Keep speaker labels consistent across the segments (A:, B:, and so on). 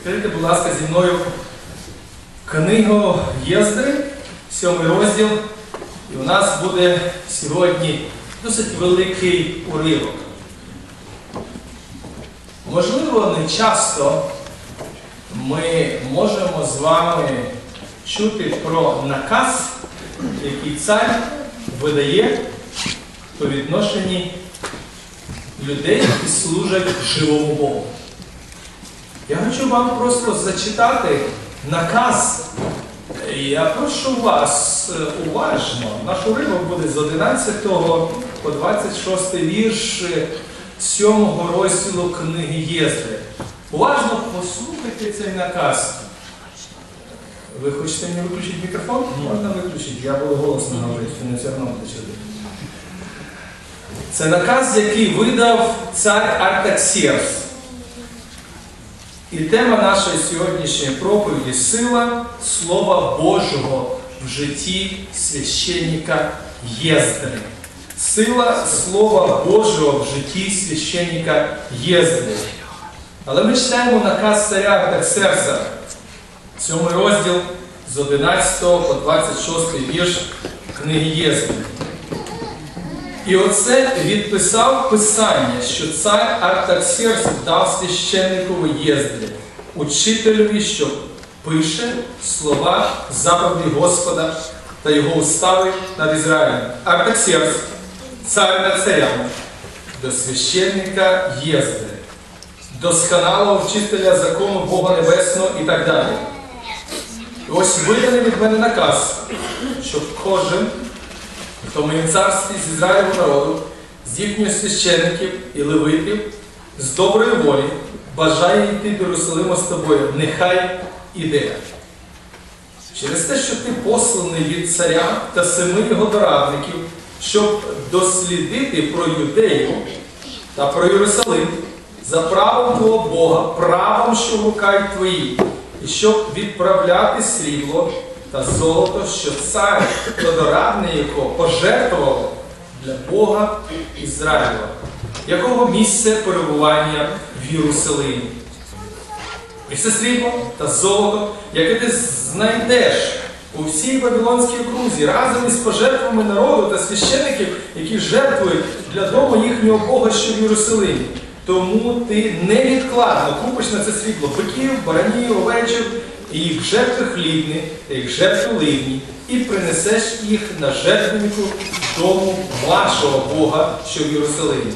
A: Відкрийте, будь ласка, зі мною книгу Єздри, сьомий розділ. І у нас буде сьогодні досить великий уривок. Можливо, не часто ми можемо з вами чути про наказ, який цар видає по відношенні людей, які служать живому Богу. Я хочу вам просто зачитати наказ. Я прошу вас е, уважно. Наш уривок буде з 11 по 26 вірш 7 розділу книги Єздри. Уважно послухайте цей наказ. Ви хочете мені виключити мікрофон? Можна виключити, я буду голосно говорити, не все одно буде. Це наказ, який видав цар Артаксеркс. І тема нашої сьогоднішньої проповіді сила Слова Божого в житті священника Єздри. Сила Слова Божого в житті священника Єздри. Але ми читаємо наказ царя Артаксеркса, сьомий розділ з 11 по 26 вірш книги Єздри. І оце відписав писання, що цар Артаксеркс дав священникові Єздрі, учителеві, що пише слова заповіді Господа та його устави над Ізраїлем. Артаксеркс, цар над царями, до священника Єздри, досконалого вчителя закону Бога Небесного і так далі. І ось виданий від мене наказ, щоб кожен тому царстві з Ізраїлю народу, з їхніх священиків і левитів, з доброї волі бажає йти до Єрусалима з тобою, нехай іде. Через те, що ти посланий від царя та семи його дорадників, щоб дослідити про юдею та про Єрусалим за правом твого Бога, правом, що в руках твої, і щоб відправляти срібло та золото, що цар та дорадний якого пожертвував для Бога Ізраїла, якого місце перебування в Єрусалимі. І все срібло та золото, яке ти знайдеш у всій Вавилонській окрузі разом із пожертвами народу та священиків, які жертвують для дому їхнього Бога, що в Єрусалимі. Тому ти невідкладно купиш на це срібло биків, баранів, овечів, і їх жертви хлібні, та їх жертви ливні, і принесеш їх на жертвеннику дому вашого Бога, що в Єрусалимі.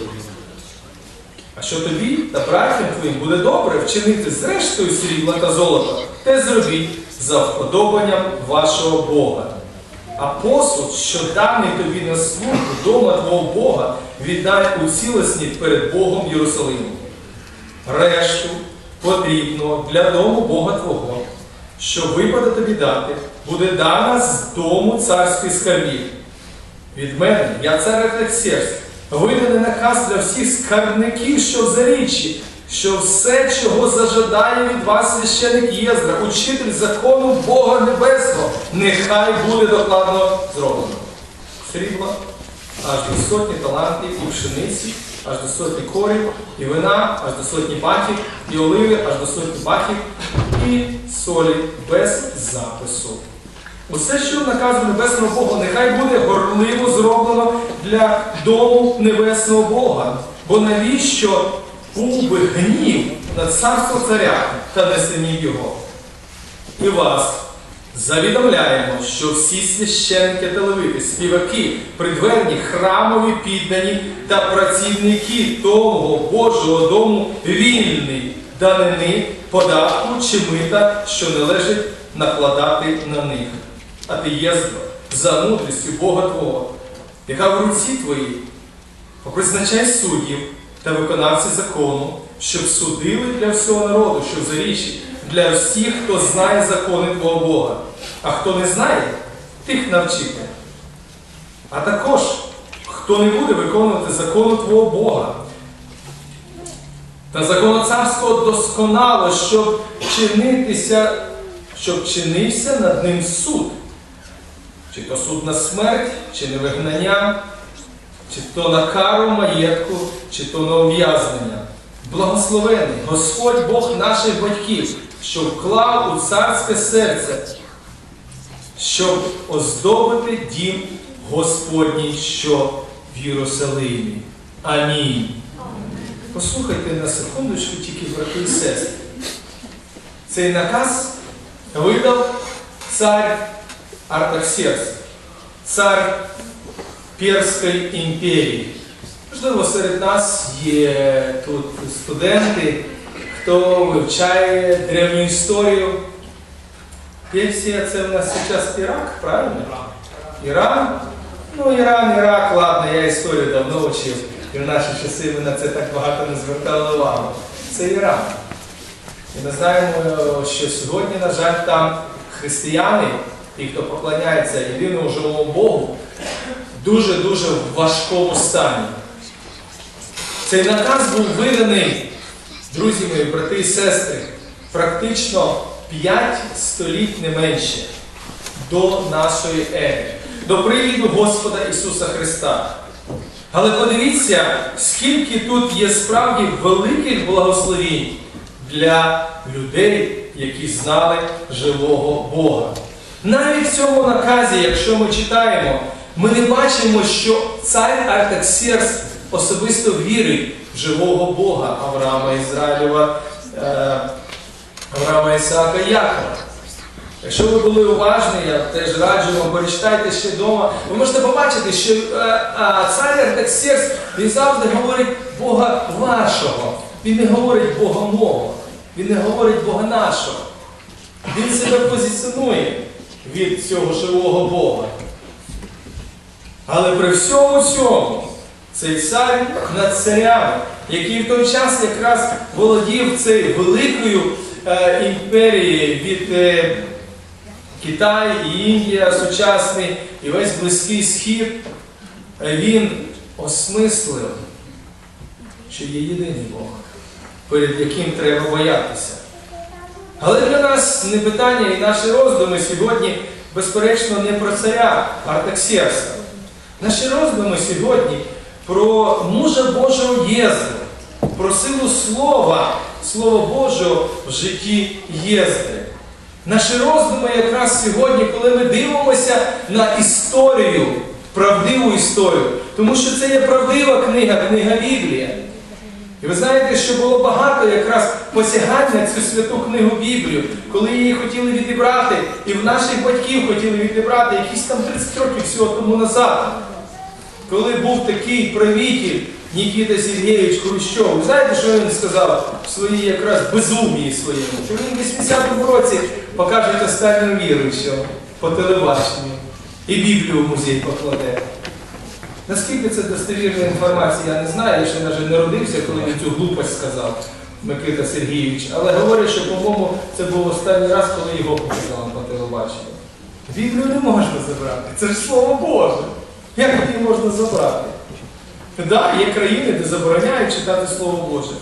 A: А що тобі та братям твоїм буде добре вчинити з рештою срібла та золота, те зробіть за вподобанням вашого Бога. А посуд, що даний тобі на службу дома твого Бога, віддай у цілосні перед Богом Єрусалиму. Решту потрібно для дому Бога Твого, що випаде тобі дати, буде дана з дому царської скарбів. Від мене, я цар Артаксеркс, виданий наказ для всіх скарбників, що в заріччі, що все, чого зажадає від вас священик Єздра, учитель закону Бога Небесного, нехай буде докладно зроблено. Срібла аж до сотні талантів і пшениці, аж до сотні корів, і вина, аж до сотні баків, і оливи, аж до сотні баків, і солі без запису. Усе, що наказу Небесного Бога, нехай буде горливо зроблено для дому Небесного Бога. Бо навіщо був би гнів на царство царя та на синів його? І вас завідомляємо, що всі священники та левити, співаки, придверні, храмові піддані та працівники того Божого дому вільні данини, податку чи мита, що належить накладати на них. А ти єздро за мудрістю Бога Твого, яка в руці твоїй, попризначай суддів та виконавців закону, щоб судили для всього народу, що в зарічі, для всіх, хто знає закони Твого Бога. А хто не знає, тих навчити. А також, хто не буде виконувати закону Твого Бога. Та закону царського досконало, щоб чинитися, щоб чинився над ним суд. Чи то суд на смерть, чи на вигнання, чи то на кару маєтку, чи то на ув'язнення. благословений Господь Бог наших батьків, що вклав у царське серце, щоб оздобити дім Господній, що в Єрусалимі. Амінь. Послухайте на секундочку тільки, брати і сестри. Цей наказ видав цар Артаксеркс, цар Перської імперії. Можливо, серед нас є тут студенти, хто вивчає древню історію. Персія це в нас зараз Ірак, правильно? Іран? Ну, Іран, Ірак, ладно, я історію давно вчив. І в наші часи ми на це так багато не звертали увагу. Це Іран. І ми знаємо, що сьогодні, на жаль, там християни, ті, хто поклоняється єдиному живому Богу, дуже-дуже в важкому стані. Цей наказ був виданий, друзі мої, брати і сестри, практично 5 століть не менше до нашої ери, до приїду Господа Ісуса Христа. Але подивіться, скільки тут є справді великих благословінь для людей, які знали живого Бога. Навіть в цьому наказі, якщо ми читаємо, ми не бачимо, що цар Артаксеркс особисто вірить в живого Бога Авраама Ізраїлєва, е, Авраама Ісаака Якова. Якщо ви були уважні, я теж раджу вам, перечитайте ще вдома, ви можете побачити, що е, цар Артаксеркс, він завжди говорить Бога вашого. Він не говорить Бога мого, він не говорить Бога нашого. Він себе позиціонує від цього живого Бога. Але при всьому цьому цей цар над царями, який в той час якраз володів цією великою е, імперією від е, Китай і Індія сучасний, і весь Близький Схід, е, він осмислив, що є єдиний Бог, перед яким треба боятися. Але для нас не питання і наші роздуми сьогодні, безперечно, не про царя Артаксеркса. Наші роздуми сьогодні про мужа Божого Єзди, про силу Слова, Слова Божого в житті Єзди. Наші роздуми якраз сьогодні, коли ми дивимося на історію, правдиву історію, тому що це є правдива книга, книга Біблія. І ви знаєте, що було багато якраз посягань на цю святу книгу Біблію, коли її хотіли відібрати, і в наших батьків хотіли відібрати якісь там 30 років всього тому назад. Коли був такий правитель Нікіта Сергійович Хрущов, знаєте, що він сказав в своїй якраз безумії своєму? Що він в 80-му році покаже останню віруючого по телебаченню і Біблію в музей покладе. Наскільки це достовірна інформація, я не знаю, я ще навіть не родився, коли він цю глупость сказав Микита Сергійович. Але говорять, що, по-моєму, це був останній раз, коли його показали по телебаченню. Біблію не можна забрати, це ж слово Боже. Як її можна забрати? Так, да, є країни, де забороняють читати Слово Боже.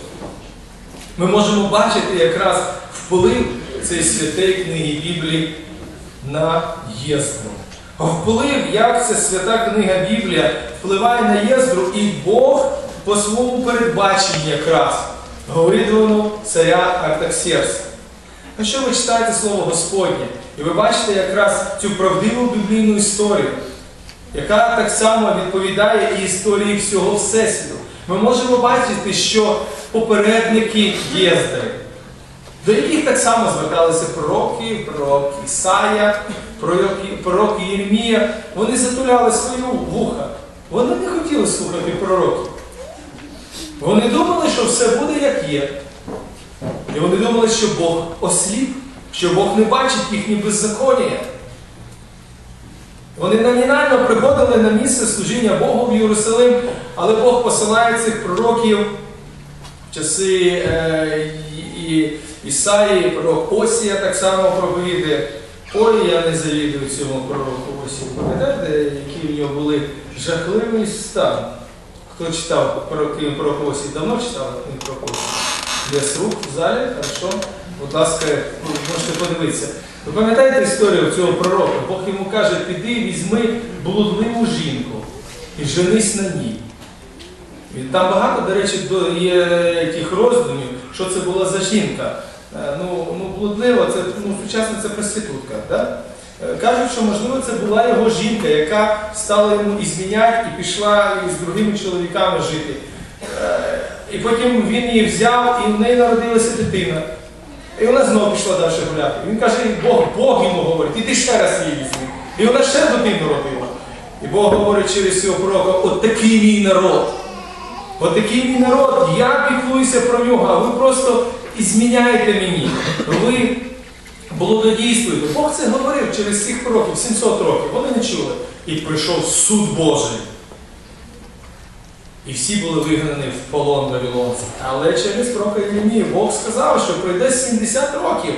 A: Ми можемо бачити якраз вплив цієї святої книги Біблії на Єздру. Вплив, як ця свята книга Біблія впливає на Єздру, і Бог по своєму передбаченні якраз говорить царя Артаксеркса. А що ви читаєте Слово Господнє? І ви бачите якраз цю правдиву біблійну історію, яка так само відповідає і історії всього Всесвіту. Ми можемо бачити, що попередники Єздри, до яких так само зверталися пророки, пророк Ісая, пророк, Єрмія, вони затуляли свої вуха. Вони не хотіли слухати пророків. Вони думали, що все буде як є. І вони думали, що Бог осліп, що Бог не бачить їхні беззаконня. Вони номінально приходили на місце служіння Богу в Єрусалим, але Бог посилає цих пророків в часи е, і, Ісаї, пророк Осія так само проповідає. Ой, я не завідую цьому пророку Осію. Пам'ятаєте, які в нього були жахливий стан? Хто читав пророки пророка Давно читав пророка Осії? Без рук в залі, хорошо. Будь ласка, можете подивитися. Ви пам'ятаєте історію цього пророка? Бог йому каже, піди візьми блудливу жінку і женись на ній. І там багато, до речі, є яких роздумів, що це була за жінка. Е, Ну, ну блудлива, це ну, сучасно це проститутка. Да? Е, Кажуть, що можливо це була його жінка, яка стала йому і зміняти і пішла із другими чоловіками жити. Е, І потім він її взяв, і в неї народилася дитина. І вона знову пішла далі гуляти. Він каже, «І Бог, Бог йому говорить, іди ще раз її візьми. І вона ще дитину родила. І Бог говорить через цього пророка, от такий мій народ. От такий мій народ, я піклуюся про нього, а ви просто і зміняєте мені. Ви блудодійствуєте. Бог це говорив через цих пророків, 700 років. Вони не чули. І прийшов суд Божий. І всі були вигнані в полон вавилонців. Але через Єремію Бог сказав, що пройде 70 років.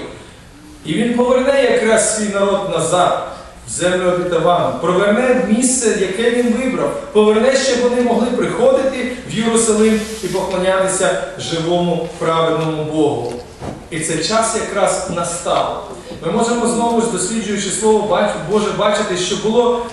A: І він поверне якраз свій народ назад в землю обітовану, проверне місце, яке він вибрав, поверне, щоб вони могли приходити в Єрусалим і поклонятися живому праведному Богу. І цей час якраз настав. Ми можемо знову ж досліджуючи Слово Боже бачити, що було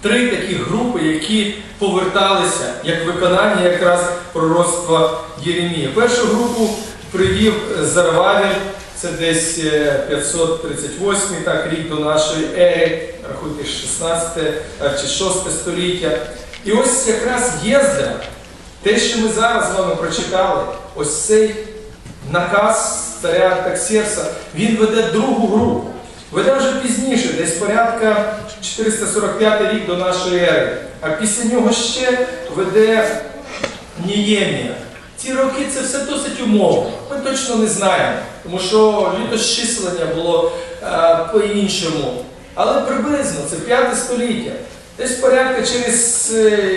A: три такі групи, які поверталися як виконання якраз пророцтва Єремія. Першу групу привів Зарававель, це десь е, 538 так, рік до нашої ери, рахуйте 16 е, чи 6 століття. І ось якраз Єздра, те, що ми зараз з вами прочитали, ось цей наказ царя Артаксерса, він веде другу групу. Веде вже пізніше, десь порядка 445 рік до нашої ери. А після нього ще веде Ніємія. Ці роки це все досить умовно. Ми точно не знаємо, тому що літосчислення було е, по-іншому. Але приблизно це 5 століття. Десь порядка через е,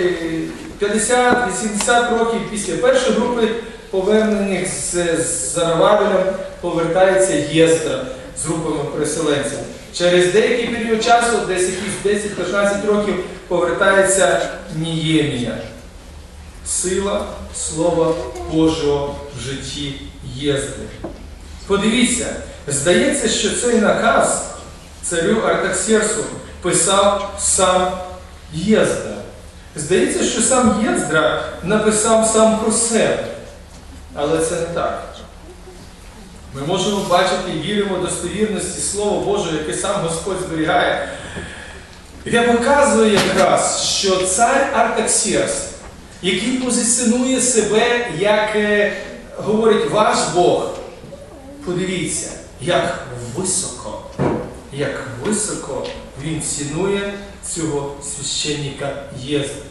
A: 50-80 років після першої групи повернених з, Зарававелем повертається Єздра з групами переселенців. Через деякий період часу, десь якісь 10-15 років, повертається Ніємія. Сила Слова Божого в житті Єздри. Подивіться, здається, що цей наказ царю Артаксерсу писав сам Єздра. Здається, що сам Єздра написав сам про себе. Але це не так. Ми можемо бачити і віримо достовірності Слова Божого, яке сам Господь зберігає. Я показую якраз, що цар Артаксерс, який позиціонує себе, як е, говорить ваш Бог, подивіться, як високо, як високо він цінує цього священника Єздра.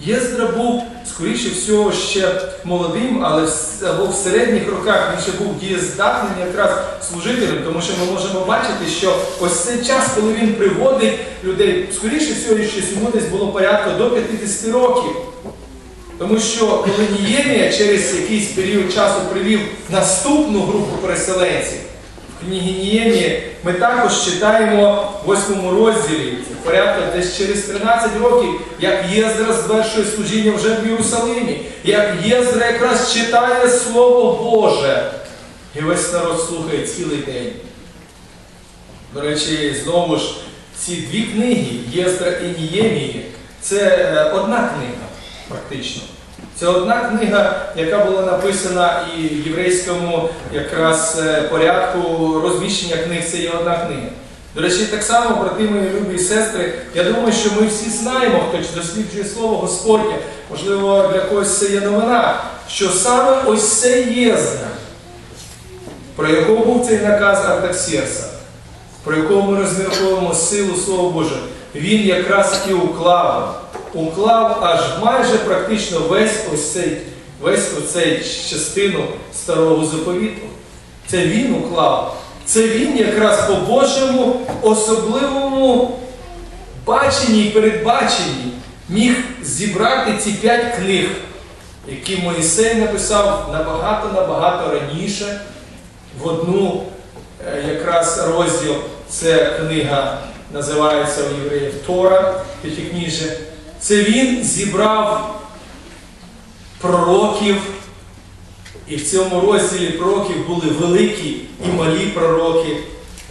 A: Єздра був, скоріше всього, ще молодим, але або в середніх роках він ще був дієздатним якраз служителем, тому що ми можемо бачити, що ось цей час, коли він приводить людей, скоріше всього, що йому десь було порядка до 50 років. Тому що коли Ніємія через якийсь період часу привів наступну групу переселенців, в книгі ми також читаємо в 8 розділі, порядка десь через 13 років, як Єздра звершує служіння вже в Єрусалимі, як Єздра якраз читає Слово Боже. І весь народ слухає цілий день. До речі, знову ж, ці дві книги, Єздра і Ніємії, це е, одна книга, практично. Це одна книга, яка була написана і в єврейському якраз е, порядку розміщення книг, це є одна книга. До речі, так само, брати мої любі і сестри, я думаю, що ми всі знаємо, хто досліджує слово Господнє, можливо, для когось це є новина, що саме ось це Єздра, про якого був цей наказ Артаксерса, про якого ми розмірковуємо силу Слова Божого, він якраз і уклав, уклав аж майже практично весь ось цей, весь оцей частину старого заповіту. Це він уклав. Це він якраз по Божому особливому баченні і передбаченні міг зібрати ці п'ять книг, які Моїсей написав набагато-набагато раніше в одну е, якраз розділ. Це книга називається у євреїв Тора, п'ятикніжжя. Це він зібрав пророків, і в цьому розділі пророків були великі і малі пророки.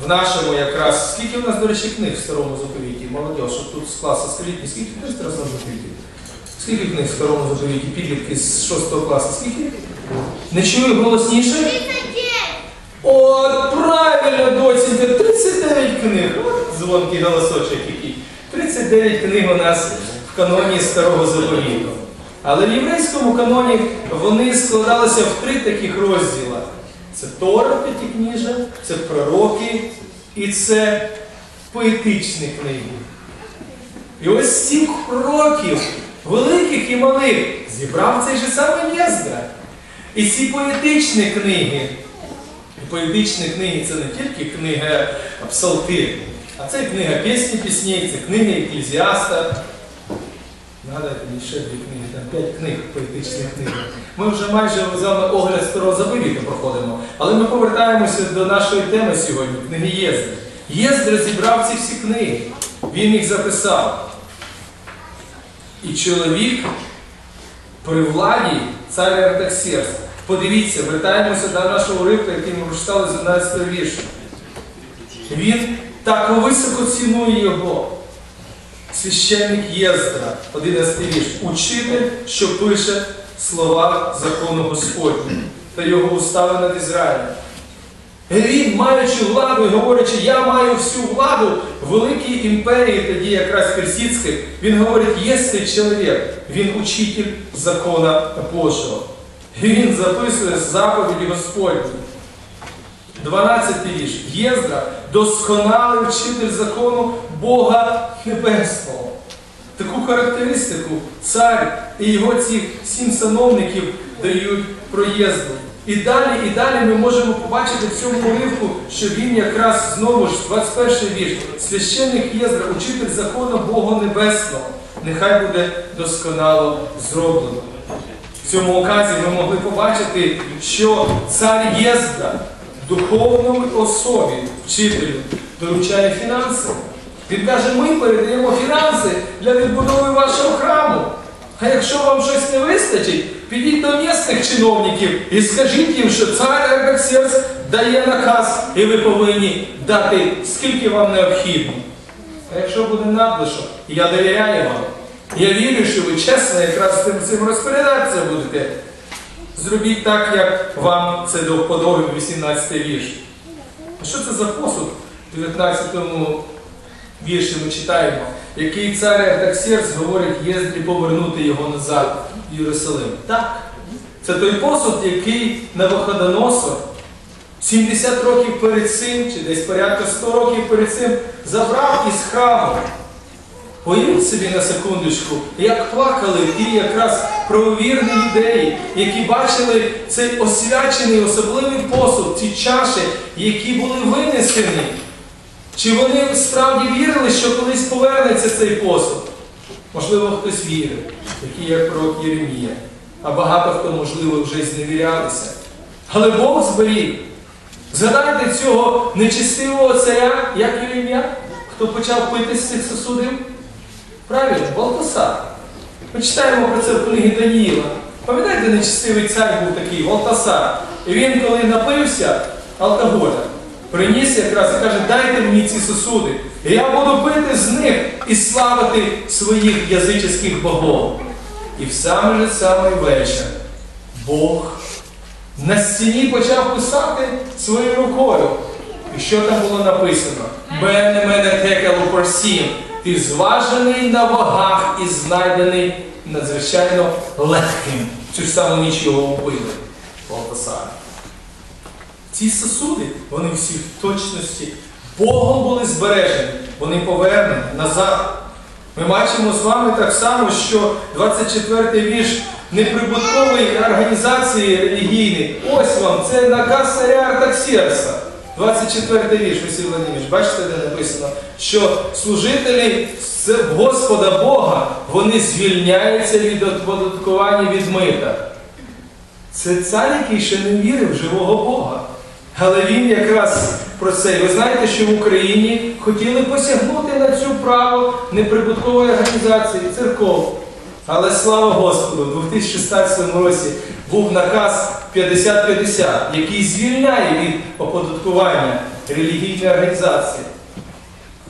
A: В нашому якраз, скільки у нас, до речі, книг в старому заповіті? Молодь, щоб тут з класу скажіть, мені, скільки книг в старому заповіті? Скільки книг в старому заповіті підлітки з 6 класу? Скільки? Не чую голосніше? От правильно, доцінька, 39 книг. От дзвонкий голосочок який. 39 книг у нас в каноні старого заповіту. Але в єврейському каноні вони складалися в три таких розділа. Це Тора п'ятикніжа, це пророки і це поетичні книги. І ось цих пророків, великих і малих, зібрав цей же самий Єздра. І ці поетичні книги, поетичні книги це не тільки книга Псалтир, а це книга пісні пісней, це книга Еклезіаста. Нагадайте мені ще дві книги, там п'ять книг, поетичних книг. Ми вже майже з вами огляд старого заповіту проходимо. Але ми повертаємося до нашої теми сьогодні, книги Єздри. Єздра зібрав ці всі книги. Він їх записав. І чоловік при владі царя Артаксерс. Подивіться, вертаємося до нашого уривка, який ми прочитали з 11 вірша. Він так високо цінує його. Священник Єздра, 11 вірш, учитель, що пише слова закону Господнього та його устави над Ізраїлем. Він, маючи владу і говорячи, я маю всю владу великій імперії, тоді якраз персидській, він говорить, є цей чоловік, він учитель закона Божого. І він записує заповіді Господні. 12 вірш. Єздра досконалий вчитель закону Бога Небесного. Таку характеристику цар і його ці сім сановників дають про Єздру. І далі, і далі ми можемо побачити в цьому уривку, що він якраз знову ж, 21 вірш, священник Єздра, учитель закону Бога Небесного. Нехай буде досконало зроблено. В цьому оказі ми могли побачити, що цар Єзда духовному особі, вчителю, доручає фінанси. Він каже, ми передаємо фінанси для відбудови вашого храму. А якщо вам щось не вистачить, підіть до місцевих чиновників і скажіть їм, що цар Ергаксерс дає наказ, і ви повинні дати, скільки вам необхідно. А якщо буде надлишок, я довіряю вам. Я вірю, що ви чесно якраз цим цим розпорядатися будете. Зробіть так, як вам це до вподоби 18 вірш. А що це за посуд? В 19 вірші ми читаємо, який цар Артаксеркс говорить Єздрі повернути його назад в Єрусалим. Так, це той посуд, який Навуходоносор 70 років перед цим, чи десь порядка 100 років перед цим, забрав із храму. Уявіть собі на секундочку, як плакали ті якраз правовірні юдеї, які бачили цей освячений особливий посуд, ці чаші, які були винесені. Чи вони справді вірили, що колись повернеться цей посуд? Можливо, хтось вірив, такий як пророк Єремія. А багато хто, можливо, вже й зневірялися. Але Бог зберіг. Згадайте цього нечистивого царя, як ім'я, хто почав пити з цих сосудів? Правильно, Валтасар. Ми читаємо про це в книгі Даніїла. Пам'ятаєте, нечистивий цар був такий Валтасар. І він, коли напився алкоголя, приніс якраз і каже, дайте мені ці сосуди. І я буду пити з них і славити своїх язичних богов. І в самий же самий вечір Бог на стіні почав писати своєю рукою. І що там було написано? Мене мене текало порсім. Ти зважений на вагах і знайдений надзвичайно легким. Цю саму ніч його вбили Валтасара. Ці сосуди, вони всі в точності Богом були збережені, вони повернені назад. Ми бачимо з вами так само, що 24-й вірш неприбуткової організації релігійної. Ось вам, це наказ царя Артаксерса. 24 вірш, Василь Владимирович, бачите, де написано, що служителі Господа Бога, вони звільняються від оподаткування від мита. Це цар, який ще не вірив в живого Бога. Але він якраз про це. Ви знаєте, що в Україні хотіли посягнути на цю право неприбуткової організації церков. Але слава Господу, у 2016 році був наказ 50-50, який звільняє від оподаткування релігійної організації.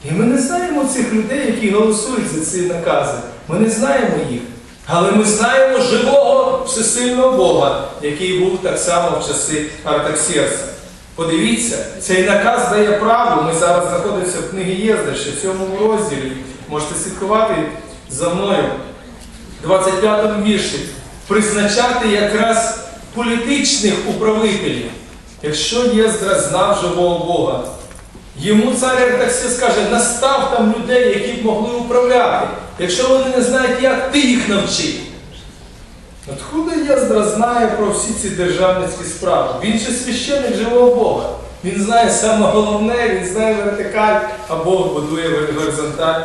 A: І ми не знаємо цих людей, які голосують за ці накази. Ми не знаємо їх. Але ми знаємо живого всесильного Бога, який був так само в часи Артаксерса. Подивіться, цей наказ дає право. Ми зараз знаходимося в книгі Єзда, ще в цьому розділі. Можете слідкувати за мною. 25 вірші. Призначати якраз політичних управителів. Якщо Єздра знав живого Бога, йому цар Артаксис каже, настав там людей, які б могли управляти. Якщо вони не знають, як ти їх навчи. Откуда Єздра знає про всі ці державницькі справи? Він же священник живого Бога. Він знає саме головне, він знає вертикаль, а Бог будує горизонталь.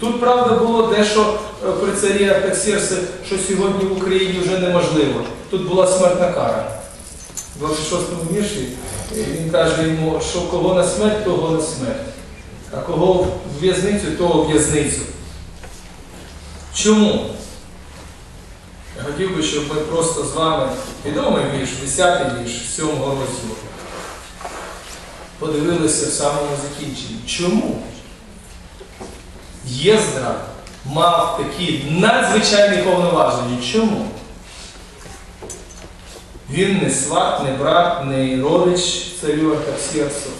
A: Тут, правда, було дещо е, при царі Артаксерси, що сьогодні в Україні вже неможливо. Тут була смертна кара. В 26-му вірші е, він каже йому, що кого на смерть, того на смерть, а кого в в'язницю, того в в'язницю. Чому? Я хотів би, щоб ми просто з вами відомий вірш, 10 вірш 7 розділу, подивилися в самому закінченні. Чому? Єздра мав такі надзвичайні повноваження. Чому? Він не сват, не брат, не родич царю Артаксерсу.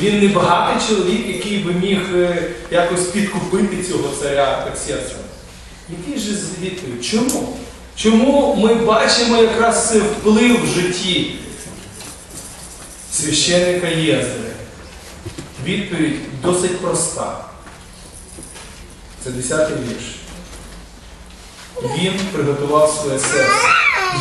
A: Він не багатий чоловік, який би міг е, якось підкупити цього царя Артаксерса. Який же відповідь? Чому? Чому ми бачимо якраз цей вплив в житті священника Єздри? Відповідь досить проста. Це 10 вірш. Він приготував своє серце.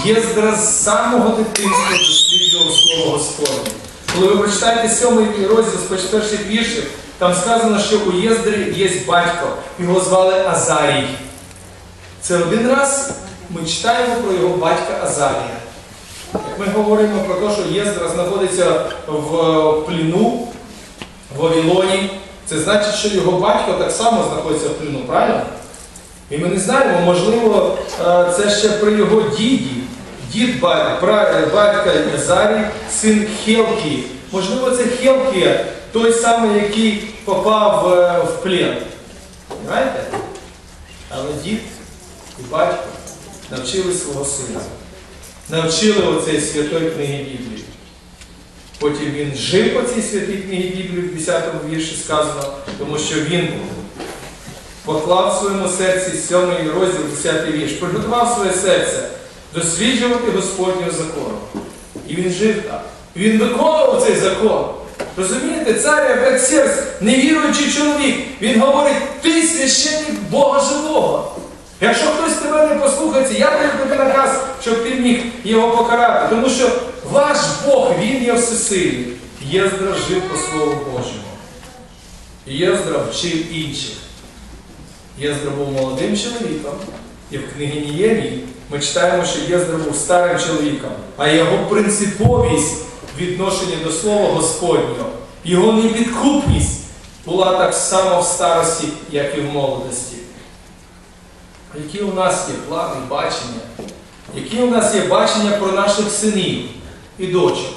A: Єздра з самого дитинства досліджував слово Господнє. Коли ви прочитаєте сьомий розділ з перших віршів, там сказано, що у Єздрі є батько, його звали Азарій. Це один раз ми читаємо про його батька Азарія. Як ми говоримо про те, що Єздра знаходиться в пліну в Вавилоні, це значить, що його батько так само знаходиться в пліну, правильно? І ми не знаємо, можливо, е, це ще при його діді, дід батька, Азарій, син Хелкії. Можливо, це Хелкія, той самий, який попав е, в плен. Знаєте? Але дід і батько навчили свого сина. Навчили оцей святої книги Біблії. Потім він жив по цій святій книгі Біблії в 10 вірші сказано, тому що він поклав в своєму серці 7 розділ, 10 вірш, приготував своє серце досліджувати Господнього закону. І він жив так. Він виконував цей закон. Розумієте, цар Артаксеркс, невіруючий чоловік, він говорить, ти священник Бога живого. Якщо хтось тебе не послухається, я даю тобі наказ, щоб ти міг його покарати. Тому що ваш Бог, Він є всесильний. Єздра жив по Слову Божому. Єздра вчив інших. Єздра був молодим чоловіком, і в книгині Ємії ми читаємо, що Єздра був старим чоловіком, а його принциповість відношення до Слова Господнього, його непідкупність була так само в старості, як і в молодості. Які у нас є плани, бачення? Які у нас є бачення про наших синів і дочок?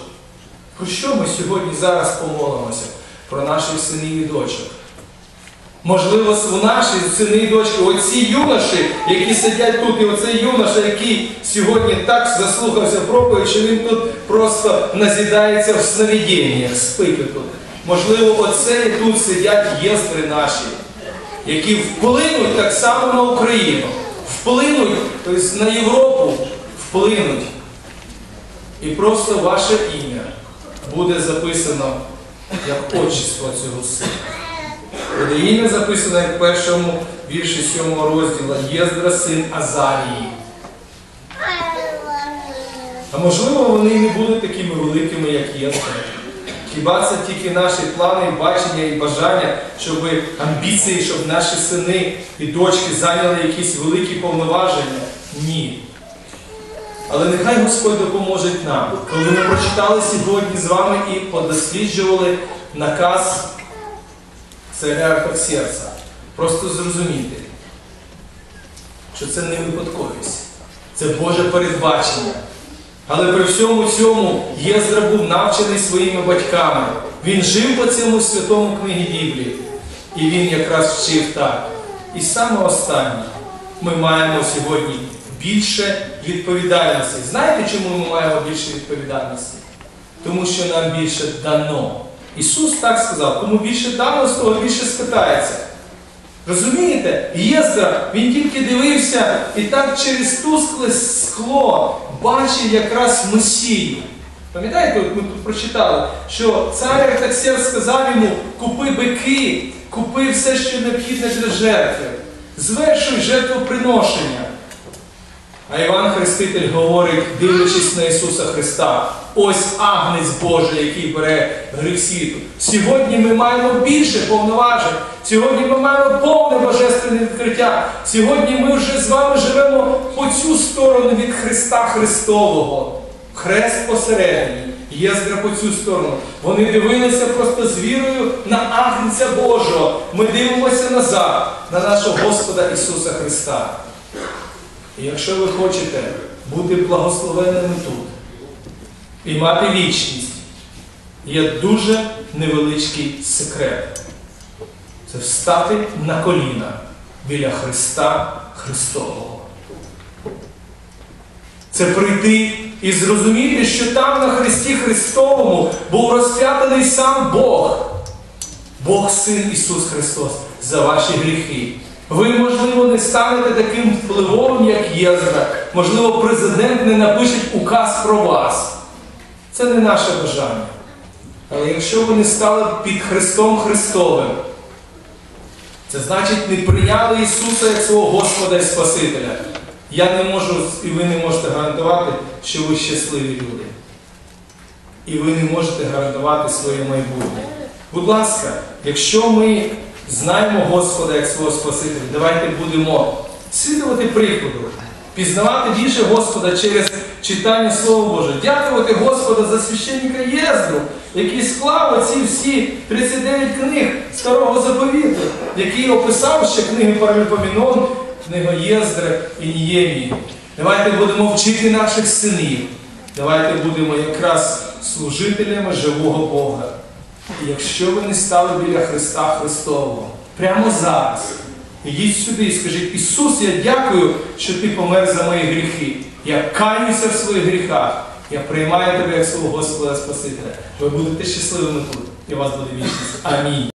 A: Про що ми сьогодні зараз помолимося? Про наших синів і дочок? Можливо, у наші сини і дочки, оці юноші, які сидять тут, і оцей юноша, який сьогодні так заслухався проповідь, що він тут просто назідається в сновидіннях, спить тут. Можливо, оце і тут сидять єстри наші, які вплинуть так само на Україну, вплинуть тобто, на Європу, вплинуть. І просто ваше ім'я буде записано як отчество цього сина. Буде ім'я записано як в першому вірші сьомого розділу Єздра син Азарії. А можливо, вони не будуть такими великими, як Єздра. Хіба це тільки наші плани, бачення і бажання, щоб амбіції, щоб наші сини і дочки зайняли якісь великі повноваження? Ні. Але нехай Господь допоможе нам, коли ми прочитали сьогодні з вами і подосліджували наказ царя Артаксеркса. Просто зрозуміти, що це не випадковість, це Боже передбачення. Але при всьому цьому Єздра був навчений своїми батьками. Він жив по цьому святому книгі Біблії. І він якраз вчив так. І саме останнє. ми маємо сьогодні більше відповідальності. Знаєте, чому ми маємо більше відповідальності? Тому що нам більше дано. Ісус так сказав, кому більше дано, з того більше спитається. Розумієте? Єзра, він тільки дивився і так через тускле скло бачив якраз Месію. Пам'ятаєте, ми тут прочитали, що цар Артаксер сказав йому, купи бики, купи все, що необхідне для жертви, звершуй жертвоприношення. А Іван Хреститель говорить, дивлячись на Ісуса Христа, ось агнець Божий, який бере гріх світу. Сьогодні ми маємо більше повноважень. Сьогодні ми маємо повне божественне відкриття. Сьогодні ми вже з вами живемо по цю сторону від Христа Христового. Хрест посередині, єздра по цю сторону. Вони дивилися просто з вірою на Агнця Божого. Ми дивимося назад, на нашого Господа Ісуса Христа. І якщо ви хочете бути благословенними тут і мати вічність, є дуже невеличкий секрет. Це встати на коліна біля Христа Христового. Це прийти і зрозуміти, що там на Христі Христовому був розп'ятаний сам Бог, Бог Син Ісус Христос за ваші гріхи. Ви, можливо, не станете таким впливовим, як Єзра. Можливо, президент не напише указ про вас. Це не наше бажання. Але якщо ви не стали під Христом Христовим, це значить не прийняли Ісуса як свого Господа і Спасителя. Я не можу, і ви не можете гарантувати, що ви щасливі люди. І ви не можете гарантувати своє майбутнє. Будь ласка, якщо ми знаємо Господа як свого Спасителя, давайте будемо слідувати прикладу, пізнавати більше Господа через читання Слова Боже, дякувати Господа за священника Єздру, який склав оці всі 39 книг Старого Заповіту, який описав ще книги Параліпомінон, книгу Єздри і Ніємії. Давайте будемо вчити наших синів. Давайте будемо якраз служителями живого Бога. Якщо ви не стали біля Христа Христового, прямо зараз, ідіть сюди і скажіть, Ісус, я дякую, що Ти помер за мої гріхи. Я каюся в своїх гріхах. Я приймаю тебе як свого Господа Спасителя. Ви будете щасливими тут, і вас буде вічність. Амінь.